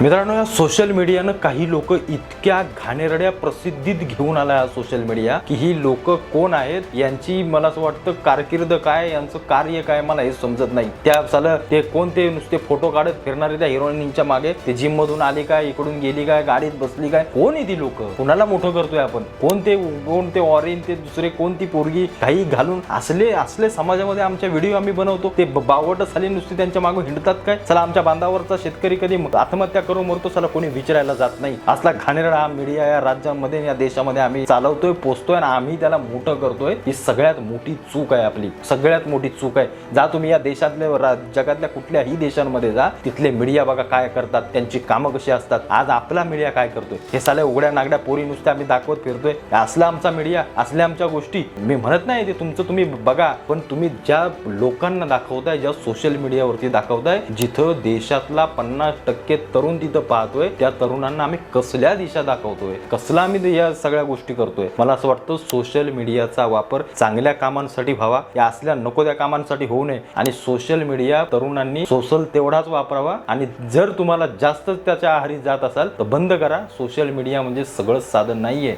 मित्रांनो या सोशल मीडियानं काही लोक इतक्या घाणेरड्या प्रसिद्धीत घेऊन आला हा सोशल मीडिया की ही लोक कोण आहेत यांची मला असं वाटतं कारकीर्द काय यांचं कार्य काय मला हे समजत नाही. त्या साला ते कोणते नुसते फोटो काढत फिरणारे त्या हिरोईनच्या मागे. ते जिम मधून आली काय इकडून गेली काय गाडीत बसली काय कोण आहे ती लोक? कुणाला मोठं करतोय आपण? कोणते कोणते ऑरेंज ते दुसरे कोणती पोरगी? काही घालून असले असले समाजामध्ये आमच्या व्हिडिओ आम्ही बनवतो ते ब- बावट झाले नुसते त्यांच्या मागे हिंडतात काय? चला आमच्या बांधावरचा शेतकरी कधी आत्महत्या करू मरतो चला कोणी विचारायला जात नाही. असला घाणेरडा हा मीडिया या राज्यामध्ये या देशामध्ये आम्ही चालवतोय पोचतोय आणि आम्ही त्याला मोठं करतोय ही सगळ्यात मोठी चूक आहे आपली. सगळ्यात मोठी चूक आहे. जा तुम्ही या देशातल्या जगातल्या कुठल्याही देशांमध्ये जा तिथले मीडिया बघा काय करतात त्यांची कामं कशी असतात. आज आपला मीडिया काय करतोय? हे साले उघड्या नागड्या पोरी नुसत्या आम्ही दाखवत फिरतोय. असला आमचा मीडिया असल्या आमच्या गोष्टी. मी म्हणत नाही ते तुमचं तुम्ही बघा पण तुम्ही ज्या लोकांना दाखवताय ज्या सोशल मीडियावरती दाखवताय जिथं देशातला पन्नास टक्के तरुण तिथं पाहतोय त्या तरुणांना आम्ही कसल्या दिशा दाखवतोय कसला आम्ही या सगळ्या गोष्टी करतोय. मला असं वाटतं सोशल मीडियाचा वापर चांगल्या कामांसाठी व्हावा या असल्या नको त्या कामांसाठी होऊ नये. आणि सोशल मीडिया तरुणांनी सोशल तेवढाच वापरावा. आणि जर तुम्हाला जास्तच त्याच्या आहारी जात असाल तर बंद करा. सोशल मीडिया म्हणजे सगळं साधन नाहीये.